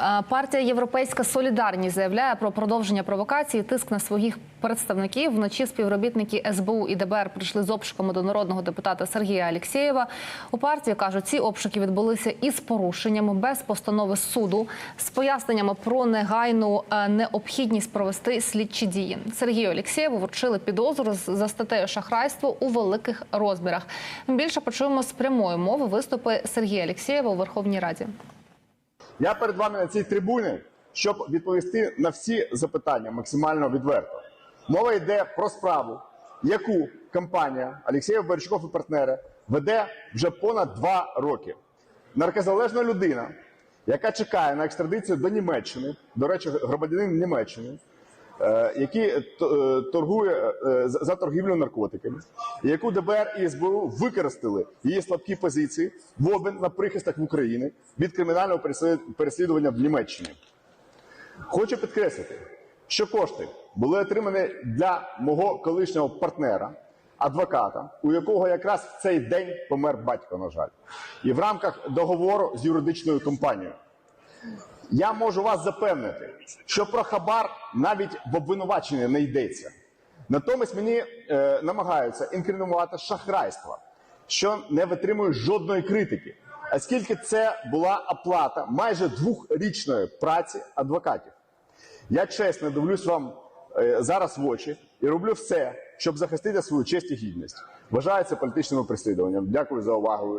Е, Партія Європейська Солідарність заявляє про продовження провокації. Тиск на своїх представників вночі співробітники СБУ і ДБР прийшли з обшуками до народного депутата Сергія Алєксєєва. У партії кажуть, ці обшуки відбулися із порушеннями без постанови суду з поясненнями про негайну е, необхідність провести слідчі дії. Сергію Алєксєєву вручили підозру за статтею шахрайство у великих розмірах. Більше почуємо з прямої мови виступи Сергія Алєксєєва у Верховній Раді. Я перед вами на цій трибуні, щоб відповісти на всі запитання максимально відверто. Мова йде про справу, яку компанія Олексєєв Борчуков і партнери веде вже понад два роки. Наркозалежна людина, яка чекає на екстрадицію до Німеччини, до речі, громадянин Німеччини, е, який е, е, торгує за торгівлю наркотиками, яку ДБР і СБУ використали її слабкі позиції в обмін на прихисток в Україні від кримінального переслідування в Німеччині. Хочу підкреслити, що кошти були отримані для мого колишнього партнера, адвоката, у якого якраз в цей день помер батько, на жаль, і в рамках договору з юридичною компанією. Я можу вас запевнити, що про хабар навіть в обвинуваченні не йдеться. Натомість мені е, намагаються інкримінувати шахрайство, що не витримує жодної критики, оскільки це була оплата майже двохрічної праці адвокатів. Я чесно дивлюсь вам е, зараз в очі і роблю все, щоб захистити свою честь і гідність. Вважаю це політичним переслідуванням. Дякую за увагу.